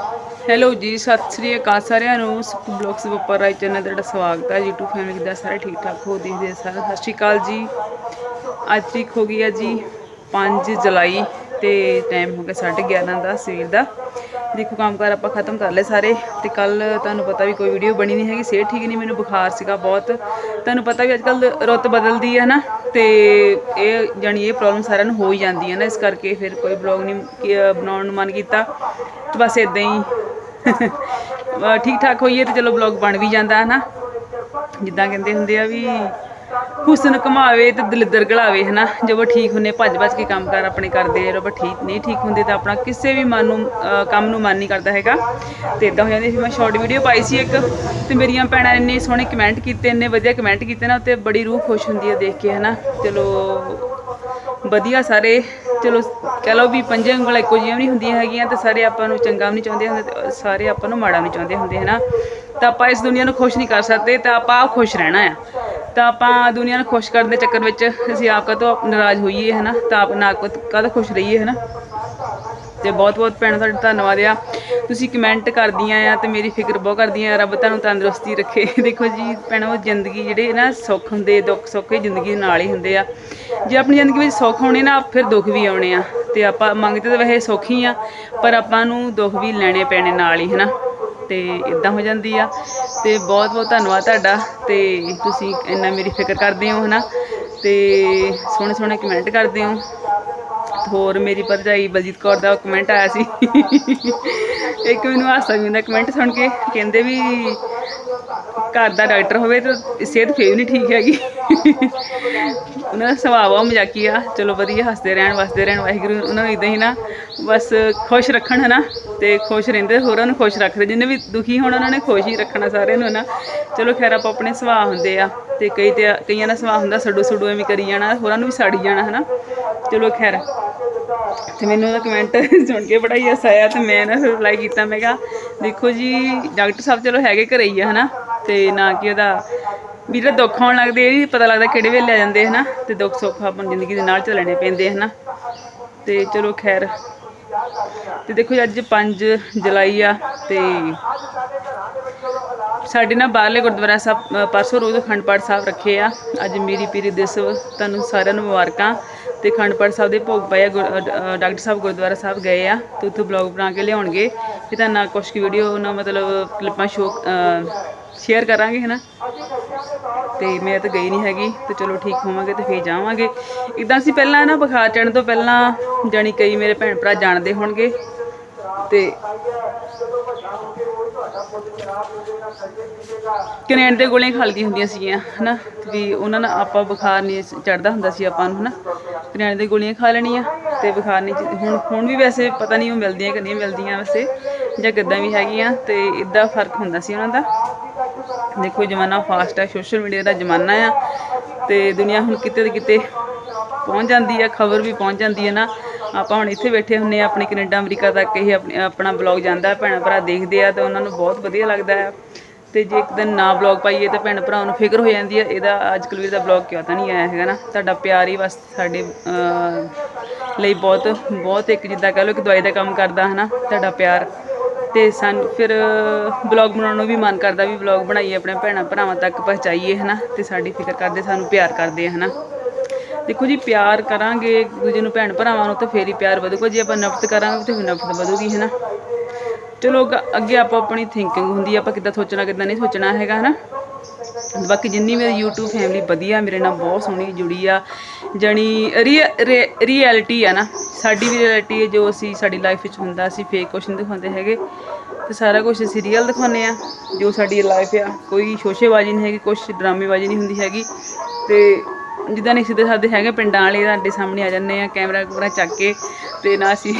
Hello ਜੀ, ਸਤਿ ਸ੍ਰੀ ਅਕਾਲ ਸਾਰਿਆਂ ਨੂੰ। ਸੁਖ ਬਲੌਗਸ ਉੱਪਰ ਰਾਈ ਚੈਨਲ ਤੁਹਾਡਾ ਸਵਾਗਤ ਹੈ। YouTube ਫੈਮਿਲੀ ਦਾ ਸਾਰੇ ਠੀਕ ਠਾਕ ਹੋ ਦੇਖਦੇ ਸਾਰੇ ਸਤਿ ਸ੍ਰੀ ਅਕਾਲ ਜੀ। ਅੱਜ ਤਰੀਕ ਹੋ ਗਈ ਹੈ ਜੀ 5 ਜੁਲਾਈ ਤੇ ਟਾਈਮ ਹੋ ਗਿਆ 11:30 ਦਾ ਸਵੇਰ ਦਾ। ਦੇਖੋ ਕੰਮਕਾਰ ਆਪਾਂ ਖਤਮ ਕਰ ਲਏ ਸਾਰੇ ਤੇ ਕੱਲ ਤੁਹਾਨੂੰ ਪਤਾ ਵੀ ਕੋਈ ਵੀਡੀਓ ਬਣੀ ਨਹੀਂ ਹੈਗੀ, ਸਿਹਤ ਠੀਕ ਨਹੀਂ, ਮੈਨੂੰ ਬੁਖਾਰ ਸੀਗਾ ਬਹੁਤ। ਤੁਹਾਨੂੰ ਪਤਾ ਵੀ ਅੱਜ ਕੱਲ ਰੁੱਤ ਬਦਲਦੀ ਹੈ ਨਾ ਤੇ ਇਹ ਜਾਨੀ ਇਹ ਪ੍ਰੋਬਲਮ ਸਾਰਿਆਂ ਨੂੰ ਹੋ ਹੀ ਜਾਂਦੀ ਹੈ ਨਾ, ਇਸ ਕਰਕੇ ਫਿਰ ਕੋਈ ਬਲੌਗ ਨਹੀਂ ਬਣਾਉਣ ਨੂੰ ਮਨ ਕੀਤਾ। ਤੇ ਬਸ ਇਦਾਂ ਹੀ। ਠੀਕ ਠਾਕ ਹੋਈਏ ਤੇ ਚਲੋ ਬਲੌਗ ਬਣ ਵੀ ਜਾਂਦਾ ਹੈ ਨਾ ਜਿੱਦਾਂ ਕਹਿੰਦੇ ਹੁੰਦੇ ਆ ਵੀ ਹੁਸਨ ਕਮਾਵੇ ਤੇ ਦਲਿੱਦਰ ਗਲਾਵੇ, ਹਨਾ? ਜਦੋਂ ਠੀਕ ਹੁੰਨੇ ਭੱਜ ਭੱਜ ਕੇ ਕੰਮ ਕਰ ਆਪਣੇ ਕਰਦੇ ਆ, ਜਦੋਂ ਆਪਾਂ ਠੀਕ, ਨਹੀਂ ਠੀਕ ਹੁੰਦੇ ਤਾਂ ਆਪਣਾ ਕਿਸੇ ਵੀ ਮਨ ਨੂੰ ਕੰਮ ਨੂੰ ਮਨ ਨਹੀਂ ਕਰਦਾ ਹੈਗਾ। ਤੇ ਇਦਾਂ ਹੋ ਜਾਂਦੀ ਫਿਰ ਮੈਂ ਸ਼ਾਰਟ ਵੀਡੀਓ ਪਾਈ ਸੀ ਇੱਕ, ਤੇ ਮੇਰੀਆਂ ਭੈਣਾਂ ਨੇ ਇੰਨੇ ਸੋਹਣੇ ਕਮੈਂਟ ਕੀਤੇ, ਇੰਨੇ ਵਧੀਆ ਕਮੈਂਟ ਕੀਤੇ ਨਾ ਤੇ ਬੜੀ ਰੂਹ ਖੁਸ਼ ਹੁੰਦੀ ਹੈ ਦੇਖ ਕੇ, ਹਨਾ? ਚਲੋ, ਵਧੀਆ ਸਾਰੇ, ਚਲੋ, ਕਹ ਲਓ ਵੀ ਪੰਜੇ ਉਂਗਲਾਂ ਇੱਕੋ ਜਿਹੀਆਂ ਵੀ ਨਹੀਂ ਹੁੰਦੀਆਂ ਹੈਗੀਆਂ, ਤੇ ਸਾਰੇ ਆਪਾਂ ਨੂੰ ਚੰਗਾ ਵੀ ਨਹੀਂ ਚਾਹੁੰਦੇ ਹੁੰਦੇ ਸਾਰੇ ਆਪਾਂ ਨੂੰ ਮਾੜਾ ਵੀ ਨਹੀਂ ਚਾਹੁੰਦੇ ਹੁੰਦੇ, ਹਨਾ? ਤਾਂ ਆਪਾਂ ਇਸ ਦੁਨੀਆ ਨੂੰ ਖੁਸ਼ ਨਹੀਂ ਕਰ ਸਕਦੇ, ਤਾਂ ਆਪਾਂ ਖੁਸ਼ ਰਹਿਣਾ ਆ। ਤਾਂ ਆਪਾਂ ਦੁਨੀਆ ਨੂੰ ਖੁਸ਼ ਕਰਨ ਦੇ ਚੱਕਰ ਵਿੱਚ ਅਸੀਂ ਆਪ ਕਦੋਂ ਨਾਰਾਜ਼ ਹੋਈਏ ਹੈ ਨਾ ਤਾਂ ਆਪ ਨਾ ਕਦੋਂ ਖੁਸ਼ ਰਹੀਏ ਹੈ ਨਾ ਤੇ ਬਹੁਤ ਬਹੁਤ ਭੈਣਾਂ, ਤੁਹਾਡਾ ਧੰਨਵਾਦ ਆ। ਤੁਸੀਂ ਕਮੈਂਟ ਕਰਦੀਆਂ ਆ ਤੇ ਮੇਰੀ ਫਿਕਰ ਬਹੁਤ ਕਰਦੀਆਂ ਰੱਬ ਤੁਹਾਨੂੰ ਤੰਦਰੁਸਤੀ ਰੱਖੇ। ਦੇਖੋ ਜੀ, ਭੈਣੋ ਜ਼ਿੰਦਗੀ ਜਿਹੜੇ ਨਾ ਸੁੱਖ ਹੁੰਦੇ, ਦੁੱਖ ਸੁੱਖ ਜ਼ਿੰਦਗੀ ਨਾਲ ਹੀ ਹੁੰਦੇ ਆ। ਜੇ ਆਪਣੀ ਜ਼ਿੰਦਗੀ ਵਿੱਚ ਸੁੱਖ ਹੋਣੇ ਨਾ, ਫਿਰ ਦੁੱਖ ਵੀ ਆਉਣੇ ਆ। ਤੇ ਆਪਾਂ ਮੰਗਦੇ ਤਾਂ ਵੈਸੇ ਸੁੱਖ ਹੀ ਆ, ਪਰ ਆਪਾਂ ਨੂੰ ਦੁੱਖ ਵੀ ਲੈਣੇ ਪੈਣੇ ਨਾਲ ਹੀ, ਹਨਾ? ਤੇ ਇਦਾਂ ਹੋ ਜਾਂਦੀ ਆ। ਤੇ ਬਹੁਤ ਬਹੁਤ ਧੰਨਵਾਦ ਤੁਹਾਡਾ ਤੇ ਤੁਸੀਂ ਇੰਨਾ ਮੇਰੀ ਫਿਕਰ ਕਰਦੇ ਹੋ, ਹਨਾ? ਤੇ ਸੋਹਣੇ ਸੋਹਣੇ ਕਮੈਂਟ ਕਰਦੇ ਹੋ। ਹੋਰ ਮੇਰੀ ਭਰਜਾਈ ਬਲਜੀਤ ਕੌਰ ਦਾ ਕਮੈਂਟ ਆਇਆ ਸੀ। ਇੱਕ ਮੈਨੂੰ ਹਾਸਾ ਵੀ ਹੁੰਦਾ ਕਮੈਂਟ ਸੁਣ ਕੇ। ਕਹਿੰਦੇ ਵੀ ਘਰ ਦਾ ਡਾਕਟਰ ਹੋਵੇ ਤਾਂ ਸਿਹਤ ਫੇਰ ਨਹੀਂ ਠੀਕ ਹੈਗੀ। ਉਹਨਾਂ ਦਾ ਸੁਭਾਅ ਬਹੁਤ ਮਜ਼ਾਕੀ ਆ। ਚਲੋ ਵਧੀਆ, ਹੱਸਦੇ ਰਹਿਣ, ਵਸਦੇ ਰਹਿਣ, ਵਾਹਿਗੁਰੂ ਉਹਨਾਂ ਨੂੰ ਇਦਾਂ ਹੀ ਨਾ ਬਸ ਖੁਸ਼ ਰੱਖਣ ਹਨਾ ਤੇ ਖੁਸ਼ ਰਹਿੰਦੇ, ਹੋਰਾਂ ਨੂੰ ਖੁਸ਼ ਰੱਖਦੇ। ਜਿੰਨੇ ਵੀ ਦੁਖੀ ਹੋਣ ਉਹਨਾਂ ਨੇ ਖੁਸ਼ ਹੀ ਰੱਖਣਾ ਸਾਰਿਆਂ ਨੂੰ ਹਨਾ। ਚਲੋ ਖੈਰ ਆਪਾਂ ਆਪਣੇ ਸੁਭਾਅ ਹੁੰਦੇ ਆ ਤੇ ਕਈ ਤੇ ਕਈਆਂ ਦਾ ਸੁਭਾਅ ਹੁੰਦਾ ਸੜੂ ਸੜੂ ਐਵੇਂ ਕਰੀ ਜਾਣਾ, ਹੋਰਾਂ ਨੂੰ ਵੀ ਸਾੜੀ ਜਾਣਾ ਹਨਾ। ਚਲੋ ਖੈਰ, ਤੇ ਮੈਨੂੰ ਉਹਦਾ ਕਮੈਂਟ ਸੁਣ ਕੇ ਬੜਾ ਹੀ ਹਾਸਾ ਆਇਆ ਤੇ ਮੈਂ ਨਾ ਰਿਪਲਾਈ ਕੀਤਾ, ਮੈਂ ਕਿਹਾ ਦੇਖੋ ਜੀ, ਡਾਕਟਰ ਸਾਹਿਬ ਚਲੋ ਹੈਗੇ ਘਰੇ ਹੀ ਆ ਹਨਾ। ਤੇ ਨਾ ਕਿ ਉਹਦਾ ਵੀ ਜਿਹੜਾ ਦੁੱਖ ਆਉਣ ਲੱਗਦੇ, ਇਹ ਵੀ ਪਤਾ ਲੱਗਦਾ ਕਿਹੜੇ ਵੇਲੇ ਆ ਜਾਂਦੇ, ਹਨਾ? ਤੇ ਦੁੱਖ ਸੁੱਖ ਆਪਾਂ ਨੂੰ ਜ਼ਿੰਦਗੀ ਦੇ ਨਾਲ ਚੱਲਣੇ ਪੈਂਦੇ, ਹਨਾ? ਤੇ ਚਲੋ ਖੈਰ। ਤੇ ਦੇਖੋ ਜੀ, ਅੱਜ 5 ਜੁਲਾਈ ਆ ਤੇ ਸਾਡੇ ਨਾ ਬਾਹਰਲੇ ਗੁਰਦੁਆਰਾ ਸਾਹਿਬ ਪਰਸੋਂ ਰੋਜ਼ ਅਖੰਡ ਪਾਠ ਸਾਹਿਬ ਰੱਖੇ ਆ। ਅੱਜ ਮੇਰੀ ਪੀਰੀ ਦਿਸਵ ਤੁਹਾਨੂੰ ਸਾਰਿਆਂ ਨੂੰ ਮੁਬਾਰਕਾਂ। ਤੇ ਅਖੰਡ ਪਾਠ ਸਾਹਿਬ ਦੇ ਭੋਗ ਪਾਇਆ ਗੁਰ- ਡਾਕਟਰ ਸਾਹਿਬ ਗੁਰਦੁਆਰਾ ਸਾਹਿਬ ਗਏ ਆ ਤੇ ਉੱਥੋਂ ਬਲੌਗ ਬਣਾ ਕੇ ਲਿਆਉਣਗੇ। ਵੀ ਤਾਂ ਨਾ ਕੁਛ ਕੁ ਵੀਡੀਓ ਨਾ ਮਤਲਬ ਕਲਿੱਪਾਂ ਸ਼ੋ ਸ਼ੇਅਰ ਕਰਾਂਗੇ, ਹਨਾ? ਤੇ ਮੈਂ ਤਾਂ ਗਈ ਨਹੀਂ ਹੈਗੀ, ਤੇ ਚਲੋ ਠੀਕ ਹੋਵਾਂਗੇ ਤੇ ਫੇਰ ਜਾਵਾਂਗੇ। ਇਦਾਂ ਅਸੀਂ ਪਹਿਲਾਂ ਨਾ ਬੁਖਾਰ ਚੜਨ ਤੋਂ ਪਹਿਲਾਂ ਜਾਣੀ ਕਈ ਮੇਰੇ ਭੈਣ ਭਰਾ ਜਾਣਦੇ ਹੋਣਗੇ, ਤੇ ਕਨੈਂਡ ਦੇ ਗੋਲੀਆਂ ਖਾ ਲਈਆਂ ਹੁੰਦੀਆਂ ਸੀਗੀਆਂ, ਹਨਾ? ਵੀ ਉਹਨਾਂ ਨਾਲ ਆਪਾਂ ਬੁਖਾਰ ਨਹੀਂ ਚੜਦਾ ਹੁੰਦਾ ਸੀ ਆਪਾਂ ਨੂੰ, ਹਨਾ? ਕਨੈਂਡ ਦੇ ਗੋਲੀਆਂ ਖਾ ਲੈਣੀਆਂ ਤੇ ਬੁਖਾਰ ਨਹੀਂ, ਹੁਣ ਹੁਣ ਵੀ ਵੈਸੇ ਪਤਾ ਨਹੀਂ ਉਹ ਮਿਲਦੀਆਂ ਕਿ ਨਹੀਂ ਮਿਲਦੀਆਂ ਵੈਸੇ। ਜਾਂ ਕਿੱਦਾਂ ਵੀ ਹੈਗੀਆਂ ਤੇ ਇਦਾਂ ਫ਼ਰਕ ਹੁੰਦਾ ਸੀ ਉਹਨਾਂ ਦਾ। ਦੇਖੋ, ਜ਼ਮਾਨਾ ਫਾਸਟ ਹੈ ਸੋਸ਼ਲ ਮੀਡੀਆ ਦਾ ਜ਼ਮਾਨਾ ਆ ਤੇ ਦੁਨੀਆ ਹੁਣ ਕਿਤੇ ਤੇ ਕਿਤੇ ਪਹੁੰਚ ਜਾਂਦੀ ਹੈ ਖਬਰ ਵੀ ਪਹੁੰਚ ਜਾਂਦੀ ਹੈ ਨਾ। ਆਪਾਂ ਹੁਣ ਇੱਥੇ ਬੈਠੇ ਹੁੰਨੇ ਆ, ਆਪਣੇ ਕੈਨੇਡਾ, ਅਮਰੀਕਾ ਤੱਕ ਇਹ ਆਪਣਾ ਬਲੌਗ ਜਾਂਦਾ, ਭੈਣ ਭਰਾ ਦੇਖਦੇ ਆ ਤੇ ਉਹਨਾਂ ਨੂੰ ਬਹੁਤ ਵਧੀਆ ਲੱਗਦਾ ਹੈ ਤੇ ਜੇ ਇੱਕ ਦਿਨ ਨਾ ਬਲੌਗ ਪਾਈਏ ਤਾਂ ਭੈਣ ਭਰਾ ਨੂੰ ਫਿਕਰ ਹੋ ਜਾਂਦੀ ਹੈ ਇਹਦਾ ਅੱਜ ਕੁਲਵੀਰ ਦਾ ਬਲੌਗ ਕਿਉਂ ਤਾਂ ਨਹੀਂ ਆਇਆ ਹੈਗਾ ਨਾ। ਤੁਹਾਡਾ ਪਿਆਰ ਹੀ ਬਸ ਸਾਡੇ ਲਈ ਬਹੁਤ ਬਹੁਤ ਇੱਕ ਜਿੱਦਾਂ ਕਹ ਲਓ ਕਿ ਦਵਾਈ ਦਾ ਕੰਮ ਕਰਦਾ ਹੈ ਨਾ ਤੁਹਾਡਾ ਪਿਆਰ। ਤੇ ਸਾਨੂੰ, ਫਿਰ ਬਲੌਗ ਬਣਾਉਣ ਨੂੰ ਵੀ ਮਨ ਕਰਦਾ ਵੀ ਬਲੌਗ ਬਣਾਈਏ, ਆਪਣੇ ਭੈਣਾਂ ਭਰਾਵਾਂ ਤੱਕ ਪਹੁੰਚਾਈਏ, ਹਨਾ? ਤੇ ਸਾਡੀ ਫਿਕਰ ਕਰਦੇ, ਸਾਨੂੰ ਪਿਆਰ ਕਰਦੇ ਆ, ਹਨਾ? ਦੇਖੋ ਜੀ, ਪਿਆਰ ਕਰਾਂਗੇ ਦੂਜੇ ਨੂੰ ਭੈਣ ਭਰਾਵਾਂ ਨੂੰ ਤਾਂ ਫੇਰ ਹੀ ਪਿਆਰ ਵਧੂਗਾ ਜੇ, ਆਪਾਂ ਨਫ਼ਰਤ ਕਰਾਂਗੇ ਤਾਂ ਫਿਰ ਨਫ਼ਰਤ ਵਧੂਗੀ, ਹਨਾ? ਚਲੋ, ਅੱਗ- ਅੱਗੇ ਆਪਾਂ ਆਪਣੀ ਥਿੰਕਿੰਗ ਹੁੰਦੀ ਆ, ਆਪਾਂ ਕਿੱਦਾਂ ਸੋਚਣਾ, ਕਿੱਦਾਂ ਨਹੀਂ ਸੋਚਣਾ ਹੈਗਾ, ਹਨਾ? ਬਾਕੀ ਜਿੰਨੀ ਮੇਰੀ YouTube ਫੈਮਿਲੀ ਵਧੀਆ, ਮੇਰੇ ਨਾਲ ਬਹੁਤ ਸੋਹਣੀ ਜੁੜੀ ਆ। ਜਣੀ ਰਿਐਲਿਟੀ ਆ ਨਾ, ਸਾਡੀ ਵੀ ਰਿਐਲਿਟੀ ਹੈ ਜੋ ਅਸੀਂ, ਸਾਡੀ ਲਾਈਫ ਵਿੱਚ ਹੁੰਦਾ, ਅਸੀਂ ਫੇਕ ਕੁਛ ਨਹੀਂ ਦਿਖਾਉਂਦੇ ਹੈਗੇ। ਤੇ ਸਾਰਾ ਕੁਝ ਅਸੀਂ ਰੀਅਲ ਦਿਖਾਉਂਦੇ ਆ, ਜੋ ਸਾਡੀ ਲਾਈਫ ਆ। ਕੋਈ ਸ਼ੋਸ਼ੇਬਾਜ਼ੀ ਨਹੀਂ ਹੈਗੀ, ਕੁਛ ਡਰਾਮੇਬਾਜ਼ੀ ਨਹੀਂ ਹੁੰਦੀ ਹੈਗੀ। ਤੇ ਜਿੱਦਾਂ ਨਹੀਂ ਸਿੱਧੇ ਸਾਦੇ ਹੈਗੇ, ਪਿੰਡਾਂ ਵਾਲੇ ਸਾਡੇ ਸਾਹਮਣੇ ਆ ਜਾਂਦੇ ਆ ਕੈਮਰਾ ਕੁਮਰਾ ਚੱਕ ਕੇ, ਤੇ ਨਾ ਅਸੀਂ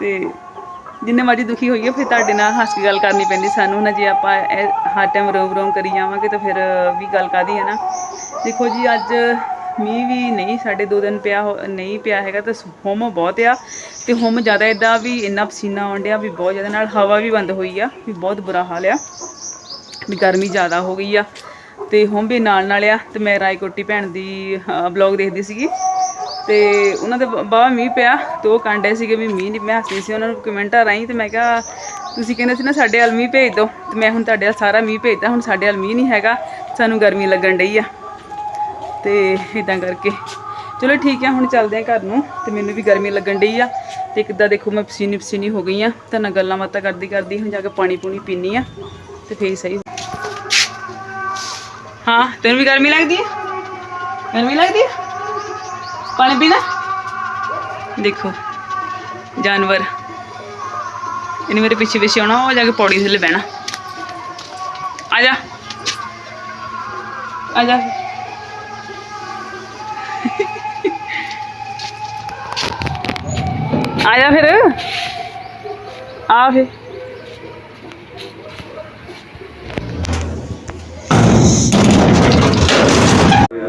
ਤੇ ਜਿੰਨੇ ਮਰਜ਼ੀ ਦੁਖੀ ਹੋਈਏ, ਫਿਰ ਤੁਹਾਡੇ ਨਾਲ ਹੱਸ ਕੇ ਗੱਲ ਕਰਨੀ ਪੈਂਦੀ। ਸਾਨੂੰ ਨਾ ਜੇ ਆਪਾਂ ਹਰ ਟਾਈਮ ਰੋਮ ਰੋਮ ਕਰੀ ਜਾਵਾਂਗੇ ਤਾਂ ਫਿਰ ਵੀ ਗੱਲ ਕਾਦੀ ਹੈ ਨਾ? ਦੇਖੋ ਜੀ, ਅੱਜ ਮੀਂਹ ਵੀ ਨਹੀਂ ਸਾਡੇ ਦੋ ਦਿਨ ਪਿਆ ਹੋ- ਨਹੀਂ ਪਿਆ ਹੈਗਾ ਤਾਂ ਹੁਮ ਬਹੁਤ ਆ ਤੇ ਹੁਮ ਜ਼ਿਆਦਾ ਇਦਾਂ ਵੀ ਇੰਨਾ ਪਸੀਨਾ ਆਉਣ ਡਿਆ ਵੀ ਬਹੁਤ ਜ਼ਿਆਦਾ, ਨਾਲ ਹਵਾ ਵੀ ਬੰਦ ਹੋਈ ਆ, ਵੀ ਬਹੁਤ ਬੁਰਾ ਹਾਲ ਆ, ਵੀ ਗਰਮੀ ਜ਼ਿਆਦਾ ਹੋ ਗਈ ਆ ਤੇ ਹੁਣ ਵੀ ਨਾਲ ਨਾਲ ਆ ਤੇ ਮੈਂ ਰਾਏਕੋਟੀ ਭੈਣ ਦੀ ਬਲੌਗ ਦੇਖਦੀ ਸੀਗੀ। ਤੇ ਉਹਨਾਂ ਦੇ ਬਾਬਾ ਮੀਂਹ ਪਿਆ, ਤੇ ਉਹ ਕਾਂਡੇ ਸੀਗੇ ਵੀ ਮੀਂਹ ਨਹੀਂ ਮੈਂ ਹੱਸੀ ਸੀ ਉਹਨਾਂ ਨੂੰ ਕਮੈਂਟਾਂ ਰਾਹੀਂ ਤੇ ਮੈਂ ਕਿਹਾ, ਤੁਸੀਂ ਕਹਿੰਦੇ ਸੀ ਨਾ ਸਾਡੇ ਵੱਲ ਮੀਂਹ ਭੇਜ ਦਿਓ। ਤੇ ਮੈਂ ਹੁਣ ਤੁਹਾਡੇ ਵੱਲ ਸਾਰਾ ਮੀਂਹ ਭੇਜਦਾ ਹੁਣ ਸਾਡੇ ਵੱਲ ਮੀਂਹ ਨਹੀਂ ਹੈਗਾ, ਸਾਨੂੰ ਗਰਮੀ ਲੱਗਣ ਡਈ ਆ। ਤੇ ਇਦਾਂ ਕਰਕੇ। ਚਲੋ ਠੀਕ ਆ, ਹੁਣ ਚੱਲਦੇ ਆ ਘਰ ਨੂੰ, ਤੇ ਮੈਨੂੰ ਵੀ ਗਰਮੀ ਲੱਗਣ ਡਈ ਆ। ਤੇ ਕਿੱਦਾਂ ਦੇਖੋ, ਮੈਂ ਪਸੀਨੀ ਪਸੀਨੀ ਹੋ ਗਈ ਆ। ਤਾਂ ਨਾਲ ਗੱਲਾਂ ਬਾਤਾਂ ਕਰਦੀ ਕਰਦੀ ਹੁਣ ਜਾ ਕੇ ਪਾਣੀ ਪੂਣੀ ਪੀਨੀ ਆ, ਤੇ ਫੇਰ ਸਹੀ। ਹਾਂ, ਤੈਨੂੰ ਵੀ ਗਰਮੀ ਲੱਗਦੀ ਹੈ ਗਰਮੀ ਲੱਗਦੀ ਹੈ ਪਾਣੀ ਪੀਣਾ? ਦੇਖੋ ਜਾਨਵਰ। ਇਹਨੇ ਮੇਰੇ ਪਿੱਛੇ ਪਿੱਛੇ ਆਉਣਾ ਉਹ ਜਾ ਕੇ ਪੌੜੀ ਥੱਲੇ ਬਹਿਣਾ। ਆ ਜਾ। ਆ ਜਾ। ਆ ਜਾ ਫਿਰ। ਆ ਫਿਰ।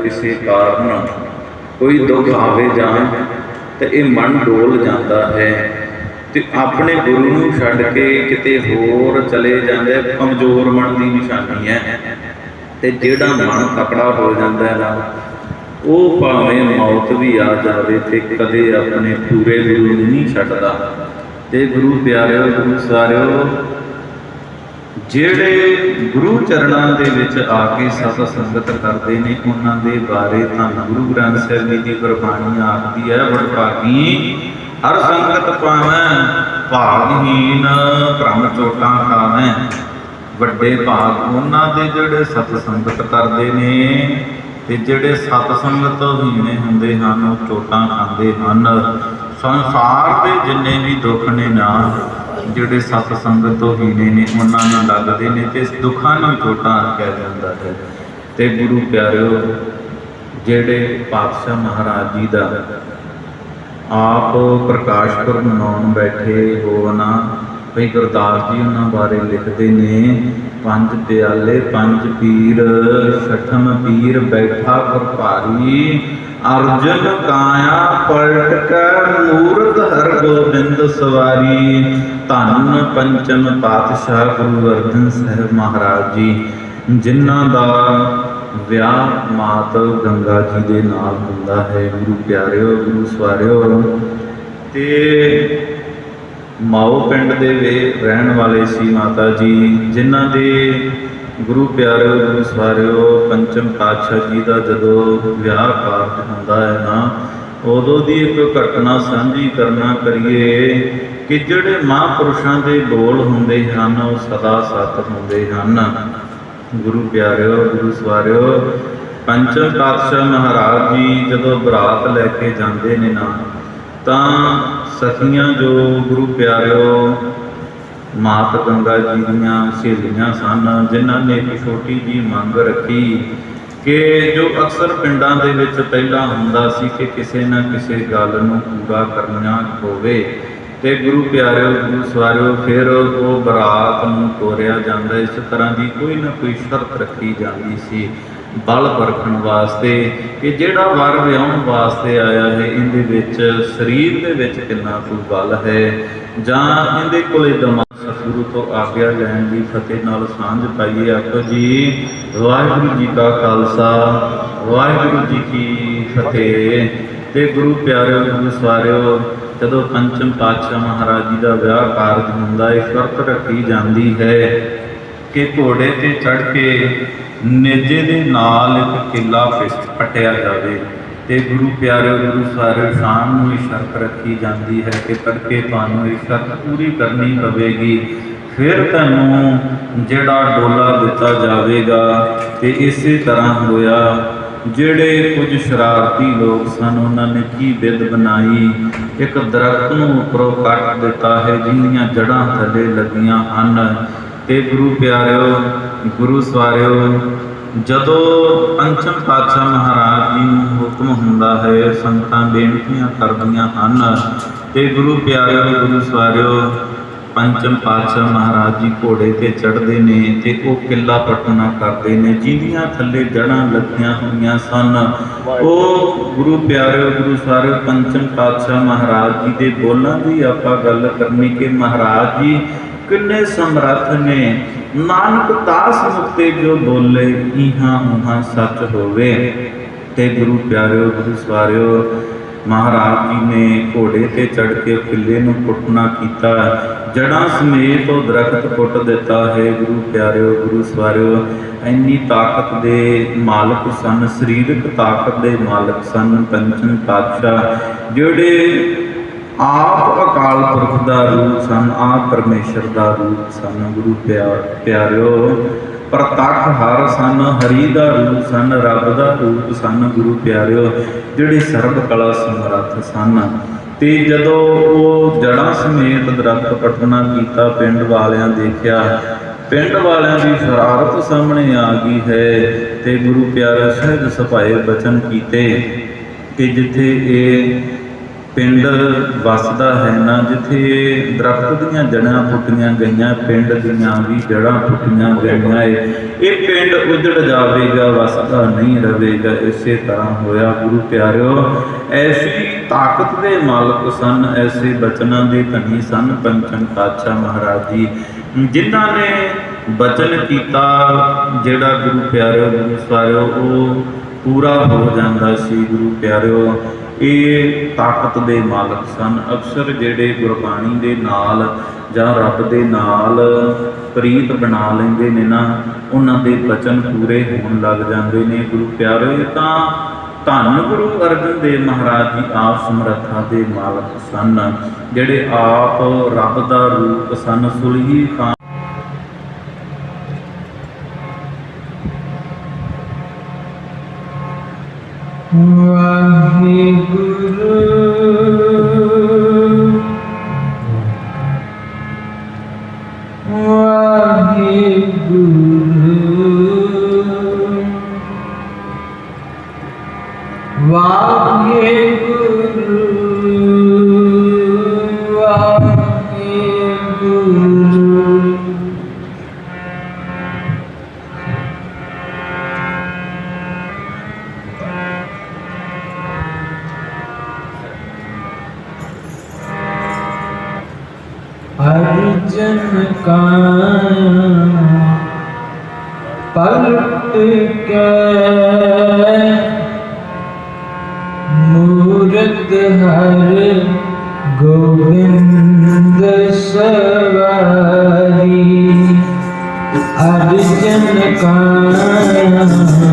ਕਿਸੇ ਕਾਰਨ ਕੋਈ ਦੁੱਖ ਆਵੇ ਜਾਂ ਤੇ ਇਹ ਮਨ ਡੋਲ ਜਾਂਦਾ ਹੈ। ਤੇ ਆਪਣੇ ਗੁਰੂ ਨੂੰ ਛੱਡ ਕੇ ਕਿਤੇ ਹੋਰ ਚਲੇ ਜਾਂਦੇ ਕਮਜ਼ੋਰ ਮਨ ਦੀ ਨਿਸ਼ਾਨੀ ਹੈ। ਤੇ ਜਿਹੜਾ ਮਨ ਤਕੜਾ ਹੋ ਜਾਂਦਾ ਹੈ ਨਾ, ਉਹ ਭਾਵੇਂ ਮੌਤ ਵੀ ਆ ਜਾਵੇ, ਤੇ ਕਦੇ ਆਪਣੇ ਪੂਰੇ ਗੁਰੂ ਨੂੰ ਨਹੀਂ ਛੱਡਦਾ। ਤੇ ਗੁਰੂ ਪਿਆਰਿਓ, ਗੁਰੂ ਸਾਰਿਓ ਜਿਹੜੇ ਗੁਰੂ ਚਰਨਾਂ ਦੇ ਵਿੱਚ ਆ ਕੇ ਸਤ ਸੰਗਤ ਕਰਦੇ ਨੇ, ਉਹਨਾਂ ਦੇ ਬਾਰੇ ਤਾਂ ਗੁਰੂ ਗ੍ਰੰਥ ਸਾਹਿਬ ਜੀ ਦੀ ਗੁਰਬਾਣੀ ਆਖਦੀ ਹੈ ਵਡਭਾਗੀ ਹਰ ਸੰਗਤ ਪਾਵੈ ਭਾਗਹੀਨ ਭ੍ਰਮ ਚੋਟਾਂ ਖਾਵੈ। ਵੱਡੇ ਭਾਗ ਉਹਨਾਂ ਦੇ ਜਿਹੜੇ ਸਤ ਸੰਗਤ ਕਰਦੇ ਨੇ ਤੇ ਜਿਹੜੇ ਸਤ ਸੰਗਤ ਹੀਣੇ ਹੁੰਦੇ ਹਨ, ਉਹ ਚੋਟਾਂ ਖਾਂਦੇ ਹਨ। ਸੰਸਾਰ ਦੇ ਜਿੰਨੇ ਵੀ ਦੁੱਖ ਨੇ ਨਾ ਜਿਹੜੇ ਸਤ ਸੰਗਤ ਤੋਂ ਹੀਣੇ ਨੇ, ਉਹਨਾਂ ਨੂੰ ਲੱਗਦੇ ਨੇ ਤੇ ਦੁੱਖਾਂ ਨੂੰ ਚੋਟਾਂ ਕਿਹਾ ਜਾਂਦਾ ਹੈ। ਤੇ ਗੁਰੂ ਪਿਆਰਿਓ, ਜਿਹੜੇ ਪਾਤਸ਼ਾਹ ਮਹਾਰਾਜ ਜੀ ਦਾ ਆਪ ਪ੍ਰਕਾਸ਼ ਪੁਰਬ ਮਨਾਉਣ ਬੈਠੇ ਹੋਣਾ ਭਈ ਗੁਰਦਾਸ ਜੀ ਉਹਨਾਂ ਬਾਰੇ ਲਿਖਦੇ ਨੇ, ਪੰਜ ਪਿਆਲੇ ਪੰਜ ਪੀਰ ਛਠਮ ਪੀਰ ਬੈਠਾ ਗੁਰਪਾਰੀ ਅਰਜਨ ਕਾਇਆ ਪਲਟ ਕਰ ਮੂਰਤ ਹਰ ਗੋਬਿੰਦ ਸਵਾਰੀ। ਧੰਨ ਪੰਚਮ ਪਾਤਸ਼ਾਹ ਗੁਰੂ ਅਰਜਨ ਸਾਹਿਬ ਮਹਾਰਾਜ ਜੀ, ਜਿਨ੍ਹਾਂ ਦਾ ਵਿਆਹ ਮਾਤ ਗੰਗਾ ਜੀ ਦੇ ਨਾਲ ਹੁੰਦਾ ਹੈ। ਗੁਰੂ ਪਿਆਰਿਓ, ਗੁਰੂ ਸਵਾਰਿਓ, ਤੇ ਮਾਓ ਪਿੰਡ ਦੇ ਰਹਿਣ ਵਾਲੇ ਸੀ ਮਾਤਾ ਜੀ, ਜਿਨ੍ਹਾਂ ਦੇ ਗੁਰੂ ਪਿਆਰਿਓ, ਗੁਰੂ ਸਵਾਰਿਓ ਪੰਚਮ ਪਾਤਸ਼ਾਹ ਜੀ ਦਾ ਜਦੋਂ ਵਿਆਹ ਕਾਰਜ ਹੁੰਦਾ ਹੈ ਨਾ, ਉਦੋਂ ਦੀ ਇੱਕ ਘਟਨਾ ਸਾਂਝੀ ਕਰਨਾ ਕਰੀਏ ਕਿ ਜਿਹੜੇ ਮਹਾਂਪੁਰਸ਼ਾਂ ਦੇ ਬੋਲ ਹੁੰਦੇ ਹਨ, ਉਹ ਸਦਾ ਸਤ ਹੁੰਦੇ ਹਨ। ਗੁਰੂ ਪਿਆਰਿਓ, ਗੁਰੂ ਸਵਾਰਿਓ ਪੰਚਮ ਪਾਤਸ਼ਾਹ ਮਹਾਰਾਜ ਜੀ ਜਦੋਂ ਬਰਾਤ ਲੈ ਕੇ ਜਾਂਦੇ ਨੇ ਨਾ, ਤਾਂ ਸਖੀਆਂ ਜੋ ਗੁਰੂ ਪਿਆਰਿਓ ਮਾਤ ਗੰਗਾ ਜੀ ਦੀਆਂ ਸਹੇਲੀਆਂ, ਸਨ, ਜਿਨ੍ਹਾਂ ਨੇ ਇੱਕ ਛੋਟੀ ਜੀ ਮੰਗ ਰੱਖੀ ਕਿ ਜੋ ਅਕਸਰ ਪਿੰਡਾਂ ਦੇ ਵਿੱਚ ਪਹਿਲਾਂ ਹੁੰਦਾ ਸੀ ਕਿ ਕਿਸੇ ਨਾ ਕਿਸੇ ਗੱਲ ਨੂੰ ਪੂਰਾ ਕਰਨਾ ਹੋਵੇ ਤੇ ਗੁਰੂ ਪਿਆਰਿਓ, ਗੁਰੂ ਸਵਾਰਿਓ, ਫਿਰ ਉਹ ਬਰਾਤ ਨੂੰ ਤੋਰਿਆ ਜਾਂਦਾ, ਇਸ ਤਰ੍ਹਾਂ ਦੀ ਕੋਈ ਨਾ ਕੋਈ ਸ਼ਰਤ ਰੱਖੀ ਜਾਂਦੀ ਸੀ ਬਲ ਪਰਖਣ ਵਾਸਤੇ ਕਿ ਜਿਹੜਾ ਵਰ ਵਿਆਹਣ ਵਾਸਤੇ ਆਇਆ ਹੈ, ਇਹਦੇ ਵਿੱਚ ਸਰੀਰ ਦੇ ਵਿੱਚ ਕਿੰਨਾ ਕੁ ਬਲ ਹੈ ਜਾਂ ਇਹਦੇ ਕੋਲੇ ਦਿਮਾਗ ਸਤਿਗੁਰੂ ਤੋਂ ਆਗਿਆ ਲੈਣ ਦੀ ਫਤਿਹ ਨਾਲ ਸਾਂਝ ਪਾਈਏ ਆਖੋ ਜੀ। ਵਾਹਿਗੁਰੂ ਜੀ ਕਾ ਖਾਲਸਾ, ਵਾਹਿਗੁਰੂ ਜੀ ਕੀ ਫਤਿਹ। ਤੇ ਗੁਰੂ ਪਿਆਰਿਓ ਗੁਰੂ ਸਵਾਰਿਓ, ਜਦੋਂ ਪੰਚਮ ਪਾਤਸ਼ਾਹ ਮਹਾਰਾਜ ਜੀ ਦਾ ਵਿਆਹ ਕਾਰਜ ਹੁੰਦਾ ਹੈ ਸ਼ਰਤ ਰੱਖੀ ਜਾਂਦੀ ਹੈ ਕਿ ਘੋੜੇ ਤੇ ਚੜ ਕੇ ਨੇਜੇ ਦੇ ਨਾਲ ਇੱਕ ਕਿਲਾ ਪਿਸ- ਪੱਟਿਆ ਜਾਵੇ। ਤੇ ਗੁਰੂ ਪਿਆਰਿਓ, ਗੁਰੂ ਸਾਰੇ ਸ਼ਾਮ ਨੂੰ ਇਹ ਸ਼ਰਤ ਰੱਖੀ ਜਾਂਦੀ ਹੈ ਕਿ ਤੜਕੇ ਤੁਹਾਨੂੰ ਇਹ ਸ਼ਰਤ ਪੂਰੀ ਕਰਨੀ ਪਵੇਗੀ। ਫਿਰ ਤੁਹਾਨੂੰ ਜਿਹੜਾ ਡੋਲਾ ਦਿੱਤਾ ਜਾਵੇਗਾ ਤੇ ਇਸੇ ਤਰ੍ਹਾਂ ਹੋਇਆ। ਜਿਹੜੇ ਕੁਝ ਸ਼ਰਾਰਤੀ ਲੋਕ ਸਨ, ਉਹਨਾਂ ਨੇ ਕੀ ਵਿਦ ਬਣਾਈ? ਇੱਕ ਦਰਖਤ ਨੂੰ ਉੱਪਰੋਂ ਕੱਟ ਦਿੱਤਾ ਹੈ, ਜਿੰਨੀਆਂ ਜੜਾਂ ਥੱਲੇ ਲੱਗੀਆਂ ਹਨ। ਤੇ ਗੁਰੂ ਪਿਆਰਿਓ, ਗੁਰੂ ਸਵਾਰਿਓ ਜਦੋਂ ਪੰਚਮ ਪਾਤਸ਼ਾਹ ਮਹਾਰਾਜ ਜੀ ਨੂੰ ਹੁਕਮ ਹੁੰਦਾ ਹੈ ਸੰਤਾਂ ਬੇਨਤੀਆਂ ਕਰਦੀਆਂ ਹਨ ਤੇ ਗੁਰੂ ਪਿਆਰਿਓ, ਗੁਰੂ ਸਵਾਰਿਓ, ਪੰਚਮ ਪਾਤਸ਼ਾਹ ਮਹਾਰਾਜ ਜੀ ਘੋੜੇ ਤੇ ਚੜ੍ਹਦੇ ਨੇ ਤੇ ਉਹ ਕਿੱਲਾ ਪਟਨਾ ਕਰਦੇ ਨੇ, ਜਿਹਦੀਆਂ ਥੱਲੇ ਜੜਾਂ ਲੱਗੀਆਂ ਹੋਈਆਂ ਸਨ। ਉਹ ਗੁਰੂ ਪਿਆਰਿਓ, ਗੁਰੂ ਸਾਰੇ ਪੰਚਮ ਪਾਤਸ਼ਾਹ ਮਹਾਰਾਜ ਜੀ ਦੇ ਬੋਲਾਂ ਦੀ ਆਪਾਂ ਗੱਲ ਕਰਨੀ ਕਿ ਮਹਾਰਾਜ ਜੀ ਕਿੰਨੇ ਸਮਰੱਥ ਨੇ? ਨਾਨਕ ਦਾਸ ਮੁਕਤੇ ਜੋ ਬੋਲੇ, ਇਹਾਂ ਉਹਾਂ ਸੱਚ ਹੋਵੇ। ਤੇ ਗੁਰੂ ਪਿਆਰਿਓ, ਗੁਰੂ ਸਵਾਰਿਓ, ਮਹਾਰਾਜ ਜੀ ਨੇ ਘੋੜੇ ਤੇ ਚੜ ਕੇ ਕਿਲੇ ਨੂੰ ਕੁੱਟਣਾ ਕੀਤਾ। ਜੜਾਂ ਸਮੇਤ ਉਹ ਦਰਖਤ ਪੁੱਟ ਦਿੱਤਾ। ਹੈ ਗੁਰੂ ਪਿਆਰਿਓ, ਗੁਰੂ ਸਵਾਰਿਓ, ਇੰਨੀ ਤਾਕਤ ਦੇ ਮਾਲਕ ਸਨ, ਸਰੀਰਕ ਤਾਕਤ ਦੇ ਮਾਲਕ ਸਨ ਪੰਚਮ ਪਾਤਸ਼ਾਹ, ਜਿਹੜੇ ਆਪ ਅਕਾਲ ਪੁਰਖ ਦਾ ਰੂਪ ਸਨ, ਆਪ ਪਰਮੇਸ਼ਰ ਦਾ ਰੂਪ ਸਨ, ਗੁਰੂ ਪਿਆ- ਪਿਆਰਿਓ। ਪ੍ਰਤੱਖ ਹਰ ਸਨ, ਹਰੀ ਦਾ ਰੂਪ ਸਨ, ਰੱਬ ਦਾ ਰੂਪ ਸਨ, ਗੁਰੂ ਪਿਆਰਿਓ, ਜਿਹੜੇ ਸਰਬ ਕਲਾ ਸਮਰੱਥ ਸਨ। ਤੇ ਜਦੋਂ ਉਹ ਜੜਾਂ ਸਮੇਤ ਦਰਖਤ ਪਟਨਾ ਕੀਤਾ, ਪਿੰਡ ਵਾਲਿਆਂ ਦੇਖਿਆ, ਪਿੰਡ ਵਾਲਿਆਂ ਦੀ ਸ਼ਰਾਰਤ ਸਾਹਮਣੇ ਆ ਗਈ ਹੈ ਤੇ ਗੁਰੂ ਪਿਆਰੇ ਸਹਿਜ ਸਭਾਏ ਬਚਨ ਕੀਤੇ ਕਿ ਜਿੱਥੇ ਇਹ ਪਿੰਡ ਵਸਦਾ ਹੈ ਨਾ, ਜਿੱਥੇ ਦਰਖਤ ਦੀਆਂ ਜੜਾਂ ਪੁੱਟੀਆਂ ਗਈਆਂ, ਪਿੰਡ ਦੀਆਂ ਵੀ ਜੜਾਂ ਪੁੱਟੀਆਂ ਗਈਆਂ ਏ। ਇਹ ਪਿੰਡ ਉਜੜ ਜਾਵੇਗਾ, ਵਸਦਾ ਨਹੀਂ ਰਹੇਗਾ, ਇਸੇ ਤਰ੍ਹਾਂ ਹੋਇਆ ਗੁਰੂ ਪਿਆਰਿਓ। ਐਸੀ ਤਾਕਤ ਦੇ ਮਾਲਕ ਸਨ, ਐਸੇ ਬਚਨਾਂ ਦੇ ਧਨੀ ਸਨ ਪੰਚਮ ਪਾਤਸ਼ਾਹ ਮਹਾਰਾਜ ਜੀ। ਜਿਨ੍ਹਾਂ ਨੇ ਬਚਨ ਕੀਤਾ, ਜਿਹੜਾ ਗੁਰੂ ਪਿਆਰਿਓ ਗੁਰੂ ਸਵਾਰਿਓ, ਉਹ ਪੂਰਾ ਹੋ ਜਾਂਦਾ ਸੀ ਗੁਰੂ ਪਿਆਰਿਓ। ਇਹ ਤਾਕਤ ਦੇ ਮਾਲਕ ਸਨ। ਅਕਸਰ ਜਿਹੜੇ ਗੁਰਬਾਣੀ ਦੇ ਨਾਲ ਜਾਂ ਰੱਬ ਦੇ ਨਾਲ ਪ੍ਰੀਤ ਬਣਾ ਲੈਂਦੇ ਨੇ ਨਾ, ਉਹਨਾਂ ਦੇ ਬਚਨ ਪੂਰੇ ਹੋਣ ਲੱਗ ਜਾਂਦੇ ਨੇ। ਗੁਰੂ ਪਿਆਰੇ, ਇਹ ਤਾਂ ਧੰਨ ਗੁਰੂ ਅਰਜਨ ਦੇਵ ਮਹਾਰਾਜ ਜੀ ਆਪ ਸਮਰੱਥਾ ਦੇ ਮਾਲਕ ਸਨ। ਜਿਹੜੇ ਆਪ ਰੱਬ ਦਾ ਰੂਪ ਸਨ, ਸੁਲਹੀ Khan Waheguru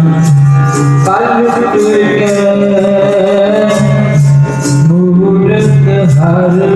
Kalp ke Murat har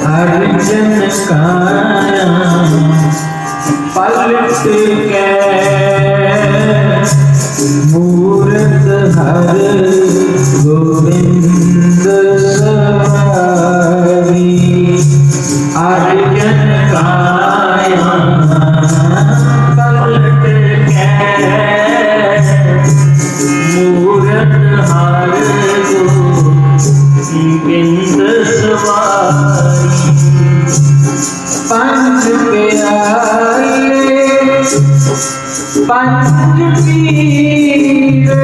Harijan Kaya Palette ਪੰਜ ਪਿਆਰੇ ਪੰਜ ਪੀਰ।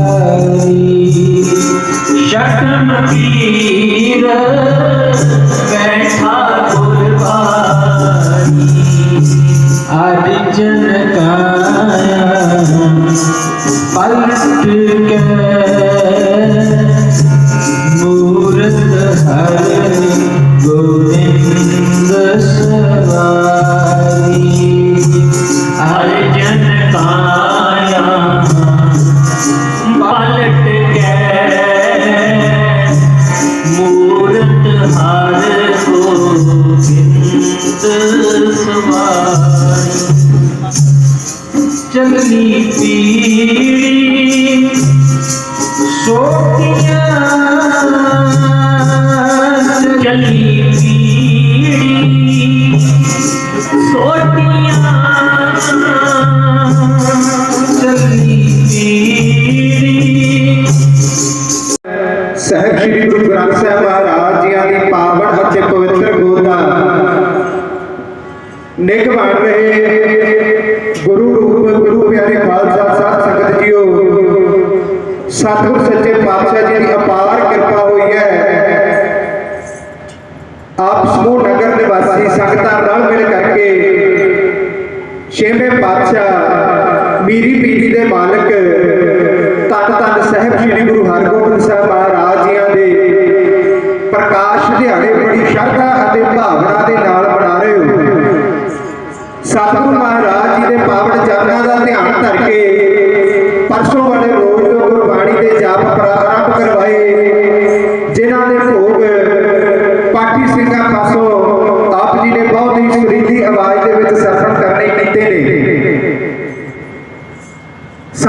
गुरपारी ਸਵਾਰੀ। ਚਲਨੀ ਪੀੜੀ ਸਤਿਗੁਰ ਸੱਚੇ ਪਾਤਸ਼ਾਹ ਜੀ ਦੀ ਅਪਾਰ ਕਿਰਪਾ ਹੋਈ ਹੈ। ਆਪ ਸਮੂਹ ਨਗਰ ਨਿਵਾਸੀ ਸੰਗਤਾਂ ਰਲ ਮਿਲ ਕਰਕੇ ਛੇਵੇਂ ਪਾਤਸ਼ਾਹ ਮੀਰੀ ਪੀਰੀ ਦੇ ਮਾਲਕ ਧੰਨ ਧੰਨ ਸਾਹਿਬ ਸ੍ਰੀ ਗੁਰੂ ਹਰਗੋਬਿੰਦ ਸਾਹਿਬ ਮਹਾਰਾਜ ਜੀਆਂ ਦੇ ਪ੍ਰਕਾਸ਼ ਦਿਹਾੜੇ ਬੜੀ ਸ਼ਰਧਾ ਅਤੇ ਭਾਵਨਾ ਦੇ ਨਾਲ ਮਨਾ ਰਹੇ ਹੋ। ਸਤਿਗੁਰੂ ਮਹਾਰਾਜ ਜੀ ਦੇ ਪਾਵਨ ਚਰਨਾਂ ਦਾ ਧਿਆਨ ਧਰ ਕੇ ਪਰਸੋਂ ਵਾਲੇ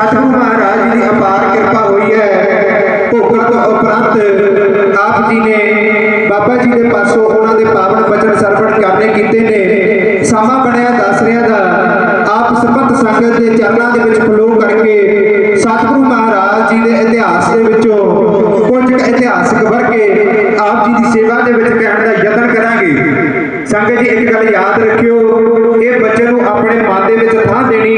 ਸਤਿਗੁਰੂ ਮਹਾਰਾਜ ਦੀ ਅਪਾਰ ਕਿਰਪਾ ਹੋਈ ਹੈ। ਭੋਗਣ ਤੋਂ ਉਪਰੰਤ ਆਪ ਜੀ ਨੇ ਬਾਬਾ ਜੀ ਦੇ ਪਾਸੋਂ ਉਹਨਾਂ ਦੇ ਪਾਵਨ ਬਚਨ ਸਰਵਣ ਕਰਨੇ ਕੀਤੇ ਨੇ। ਸਮਾਂ ਬਣਿਆ ਦਸਰਿਆਂ ਦਾ। ਆਪ ਸਰਬੱਤ ਸੰਗਤ ਦੇ ਚਰਨਾਂ ਦੇ ਵਿੱਚ ਫਲੋ ਕਰਕੇ ਸਤਿਗੁਰੂ ਮਹਾਰਾਜ ਜੀ ਦੇ ਇਤਿਹਾਸ ਦੇ ਵਿੱਚੋਂ ਕੁਝ ਕੁ ਇਤਿਹਾਸਕ ਵਰਗੇ ਆਪ ਜੀ ਦੀ ਸੇਵਾ ਦੇ ਵਿੱਚ ਕਹਿਣ ਦਾ ਯਤਨ ਕਰਾਂਗੇ ਸੰਗਤ ਜੀ ਇੱਕ ਗੱਲ ਯਾਦ ਰੱਖਿਓ ਇਹ ਬੱਚੇ ਨੂੰ ਆਪਣੇ ਮਨ ਦੇ ਵਿੱਚ ਥਾਂ ਦੇਣੀ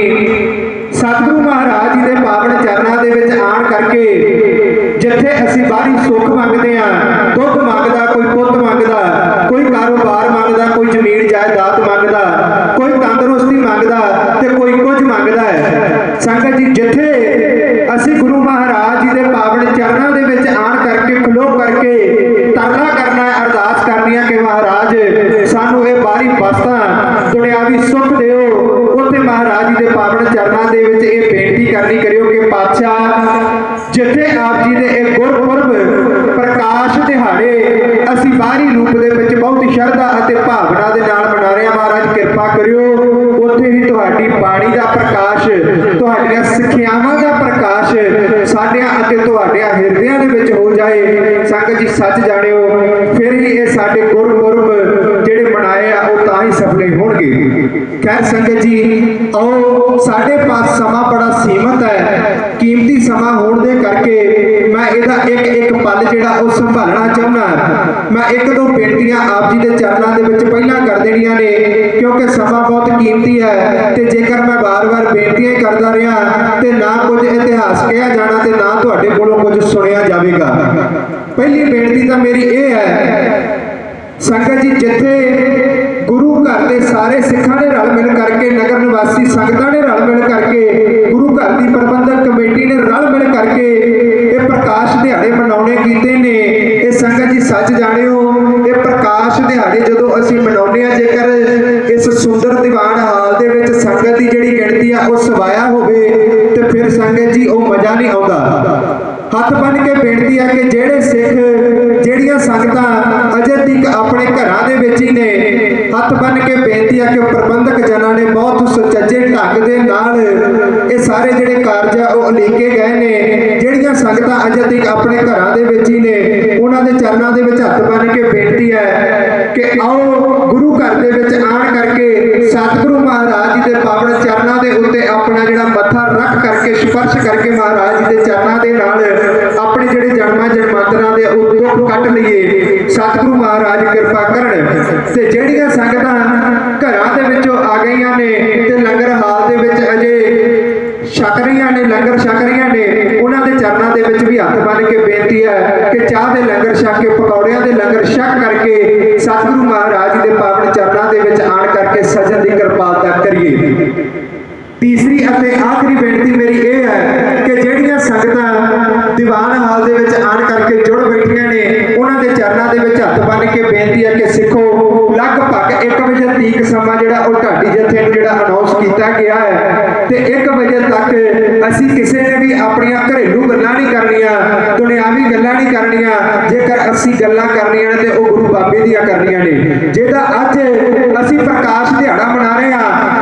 ਸਤਿਗੁਰੂ ਮਹਾਰਾਜ ਜੀ ਦੇ ਪਾਵਨ ਚਰਨਾਂ ਦੇ ਵਿੱਚ ਆਣ ਕਰਕੇ ਜਿੱਥੇ ਅਸੀਂ ਬਾਹਰੀ ਸੁੱਖ ਮੰਗਦੇ ਆ ਦੁੱਖ ਮੰਗਦਾ, ਕੋਈ ਪੁੱਤ ਮੰਗਦਾ, ਕੋਈ ਕਾਰੋਬਾਰ ਮੰਗਦਾ, ਕੋਈ ਜ਼ਮੀਨ ਜਾਇਦਾਦ ਮੰਗਦਾ, ਕੋਈ ਤੰਦਰੁਸਤੀ ਮੰਗਦਾ ਤੇ ਕੋਈ ਕੁਝ ਮੰਗਦਾ ਹੈ। ਸੰਗਤ ਜੀ ਜਿੱਥੇ ਅਸੀਂ ਗੁਰੂ ਮਹਾਰਾਜ ਜੀ ਦੇ ਪਾਵਨ ਚਰਨਾਂ ਦੇ ਵਿੱਚ ਆਣ ਕਰਕੇ ਖਲੋ ਕਰਕੇ ਤਰਲਾ ਕਰਨਾ ਹੈ ਅਰਦਾਸ ਕਰਨੀ ਹੈ ਕਿ ਮਹਾਰਾਜ ਸਾਨੂੰ ਇਹ ਬਾਹਰੀ ਵਸਤਾਂ ਦੁਨਿਆਵੀ ਸੁੱਖ ਦਿਓ ਉੱਥੇ ਮਹਾਰਾਜ ਜੀ ਦੇ ਪਾਵਨ ਚਰਨਾਂ ਦੇ ਵਿੱਚ ਇਹ ਬੇਨਤੀ ਕਰਨੀ ਕਰਿਓ ਕਿ ਪਾਤਸ਼ਾਹ ਜਿੱਥੇ ਆਪ ਜੀ ਦੇ ਇਹ ਗੁਰਪੁਰਬ ਪ੍ਰਕਾਸ਼ ਦਿਹਾੜੇ ਅਸੀਂ ਬਾਹਰੀ ਰੂਪ ਦੇ ਵਿੱਚ ਬਹੁਤ ਹੀ ਭਾਵਨਾ ਦੇ ਨਾਲ ਮਨਾ ਰਹੇ ਹਾਂ ਮਹਾਰਾਜ, ਕਿਰਪਾ ਕਰਿਓ। ਉੱਥੇ ਹੀ ਤੁਹਾਡੀ ਬਾਣੀ ਦਾ ਪ੍ਰਕਾਸ਼, ਤੁਹਾਡੀਆਂ ਸਿੱਖਿਆਵਾਂ ਦਾ ਪ੍ਰਕਾਸ਼ ਸਾਡਿਆਂ ਅਤੇ ਤੁਹਾਡਿਆਂ ਹਿਰਦਿਆਂ ਦੇ ਵਿੱਚ ਹੋ ਜਾਏ। ਸੰਗਤ ਜੀ, ਸੱਚ ਜਾਣਿਓ, ਫਿਰ ਹੀ ਇਹ ਸਾਡੇ ਗੁਰਪੁਰਬ ਜਿਹੜੇ ਮਨਾਏ ਆ, ਉਹ ਤਾਂ ਹੀ ਸਫਲੇ ਹੋਣਗੇ। ਖੈਰ ਸੰਗਤ ਜੀ, ਆਓ, ਸਾਡੇ ਪਾਸ ਸਮਾਂ ਬੜਾ ਸੀਮਤ ਹੈ। ਕੀਮਤੀ ਸਮਾਂ ਹੋਣ ਦੇ ਕਰਕੇ ਮੈਂ ਇਹਦਾ ਇੱਕ ਇੱਕ ਪਲ ਜਿਹੜਾ ਉਹ ਸੰਭਾਲਣਾ ਚਾਹੁੰਦਾ ਮੈਂ ਇੱਕ ਦੋ ਬੇਨਤੀਆਂ ਆਪ ਜੀ ਦੇ ਚਰਨਾਂ ਦੇ ਵਿੱਚ ਪਹਿਲਾਂ ਕਰ ਦੇਣੀਆਂ ਨੇ, ਕਿਉਂਕਿ ਸਮਾਂ ਬਹੁਤ ਕੀਮਤੀ ਹੈ ਤੇ ਜੇਕਰ ਮੈਂ ਵਾਰ-ਵਾਰ ਬੇਨਤੀਆਂ ਕਰਦਾ ਰਿਹਾ ਤੇ ਨਾ ਕੁਝ ਇਤਿਹਾਸ ਕਿਹਾ ਜਾਣਾ ਤੇ ਨਾ ਤੁਹਾਡੇ ਕੋਲੋਂ ਕੁਝ ਸੁਣਿਆ ਜਾਵੇਗਾ। ਪਹਿਲੀ ਬੇਨਤੀ ਤਾਂ ਮੇਰੀ ਇਹ ਹੈ, ਸੰਗਤ ਜੀ, ਜਿੱਥੇ ਗੁਰੂ ਘਰ ਦੇ ਸਾਰੇ ਸਿੱਖਾਂ ਨੇ ਰਲ ਮਿਲ ਕਰਕੇ, ਨਗਰ ਨਿਵਾਸੀ ਸੰਗਤਾਂ ਨੇ ਰਲ ਮਿਲ ਕਰਕੇ, ਗੁਰੂ ਘਰ ਦੀ ਪ੍ਰਬੰਧਕ ਕਮੇਟੀ ਨੇ ਰਲ ਮਿਲ ਕਰਕੇ ਦਿਹਾੜੇ ਮਨਾਉਣੇ ਕੀਤੇ ਨੇ, ਇਹ ਸੰਗਤ ਜੀ ਸੱਚ ਜਾਣਿਓ, ਇਹ ਪ੍ਰਕਾਸ਼ ਦਿਹਾੜੇ ਜਦੋਂ ਅਸੀਂ ਮਨਾਉਂਦੇ ਆ ਜੇਕਰ ਇਸ ਸੁੰਦਰ ਦੀਵਾਨ ਹਾਲ ਦੇ ਵਿੱਚ ਸੰਗਤ ਦੀ ਜਿਹੜੀ ਗਿਣਤੀ ਆ, ਉਹ ਸਵਾਇਆ ਹੋਵੇ, ਤੇ ਫਿਰ ਸੰਗਤ ਜੀ ਉਹ ਮਜ਼ਾ ਨਹੀਂ ਆਉਂਦਾ। ਹੱਥ ਬੰਨ ਕੇ ਬੇਨਤੀ ਆ ਕਿ ਜਿਹੜੇ ਸਿੱਖ, ਜਿਹੜੀਆਂ ਸੰਗਤਾਂ ਅਜੇ ਤੱਕ ਆਪਣੇ ਘਰਾਂ ਦੇ ਵਿੱਚ ਹੀ ਨੇ, ਹੱਥ ਬੰਨ ਕੇ ਬੇਨਤੀ ਆ ਕਿ ਪ੍ਰਬੰਧਕ ਜਨਾਂ ਨੇ ਬਹੁਤ ਸੁਚੱਜੇ ਢੰਗ ਦੇ ਨਾਲ ਇਹ ਸਾਰੇ ਜਿਹੜੇ ਕਾਰਜ ਆ, ਉਹ ਉਲੀਕੇ ਗਏ ਨੇ ਸੰਗਤਾਂ ਅਜੇ ਤੱਕ ਆਪਣੇ ਘਰਾਂ ਦੇ ਵਿੱਚ ਹੀ ਨੇ। ਉਹਨਾਂ ਦੇ ਚਰਨਾਂ ਦੇ ਵਿੱਚ ਹੱਥ ਬੰਨ ਕੇ ਬੇਨਤੀ ਹੈ ਕਿ ਆਓ ਗੁਰੂ ਘਰ ਦੇ ਵਿੱਚ ਆਣ ਕਰਕੇ ਸਤਿਗੁਰੂ ਮਹਾਰਾਜ ਜੀ ਦੇ ਪਾਵਨ ਚਰਨਾਂ ਦੇ ਉੱਤੇ ਆਪਣਾ ਜਿਹੜਾ ਮੱਥਾ ਰੱਖ ਕਰਕੇ, ਸਪਰਸ਼ ਕਰਕੇ ਮਹਾਰਾਜ ਜੀ ਦੇ ਚਰਨਾਂ ਦੇ ਨਾਲ ਆਪਣੇ ਜਿਹੜੇ ਜਨਮਾਂ ਜਨਮਾਂਤਰਾਂ ਦੇ ਉਹ ਦੁੱਖ ਕੱਟ ਲਈਏ। ਸਤਿਗੁਰੂ ਮਹਾਰਾਜ ਕਿਰਪਾ ਕਰਨ। ਤੇ ਜਿਹੜੀਆਂ ਸੰਗਤਾਂ ਘਰਾਂ ਦੇ ਵਿੱਚੋਂ ਆ ਗਈਆਂ ਨੇ ਤੇ ਲੰਗਰ ਹਾਲ ਦੇ ਵਿੱਚ ਅਜੇ ਛਕ ਰਹੀਆਂ ਨੇ, ਲੰਗਰ ਛਕ ਰਹੀਆਂ ਨੇ ਉਹਨਾਂ ਦੇ ਚਰਨਾਂ ਦੇ ਵਿੱਚ ਵੀ ਹੱਥ ਬੰਨ ਕੇ ਬੇਨਤੀ ਹੈ ਕਿ ਚਾਹ ਦੇ ਲੰਗਰ ਛਕ ਕੇ, ਪਕੌੜਿਆਂ ਦੇ ਲੰਗਰ ਛਕ ਕਰਕੇ ਸਤਿਗੁਰੂ ਮਹਾਰਾਜ ਦੇ ਪਾਵਨ ਚਰਨਾਂ ਦੇ ਵਿੱਚ ਆਣ ਕਰਕੇ ਸਜਣ ਦੀ ਕਿਰਪਾਲਤਾ ਕਰੀਏ। ਤੀਸਰੀ ਅਤੇ ਆਖਰੀ ਬੇਨਤੀ ਮੇਰੀ ਇਹ ਹੈ ਕਿ ਜਿਹੜੀਆਂ ਸੰਗਤਾਂ ਦੀਵਾਨ ਹਾਲ ਦੇ ਵਿੱਚ ਆਣ ਕਰਕੇ ਜੁੜ ਬੈਠੀਆਂ ਨੇ, ਉਹਨਾਂ ਦੇ ਚਰਨਾਂ ਦੇ ਵਿੱਚ ਹੱਥ ਬੰਨ ਕੇ ਬੇਨਤੀ ਹੈ ਕਿ ਸਿੱਖੋ, ਲਗਭਗ 1 ਵਜੇ ਤੀਕ ਸਮਾਂ ਜਿਹੜਾ ਉਹ ਢਾਡੀ ਜਥੇ ਨੂੰ ਜਿਹੜਾ ਅਨਾਉਂਸ ਕੀਤਾ ਗਿਆ ਹੈ ਤੇ 1 ਵਜੇ ਤੱਕ ਅਸੀਂ ਕਿਸੇ ਨੇ ਵੀ ਆਪਣੀਆਂ ਘਰੇਲੂ ਗੱਲਾਂ ਨਹੀਂ ਕਰਨੀਆਂ, ਦੁਨਿਆਵੀ ਗੱਲਾਂ ਨਹੀਂ ਕਰਨੀਆਂ, ਜੇਕਰ ਅਸੀਂ ਗੱਲਾਂ ਕਰਨੀਆਂ ਨੇ ਤੇ ਉਹ ਗੁਰੂ ਬਾਬੇ ਦੀਆਂ ਕਰਨੀਆਂ ਨੇ। ਜਿਹਦਾ ਅੱਜ ਅਸੀਂ ਪ੍ਰਕਾਸ਼ ਦਿਹਾੜਾ ਮਨਾ ਰਹੇ ਹਾਂ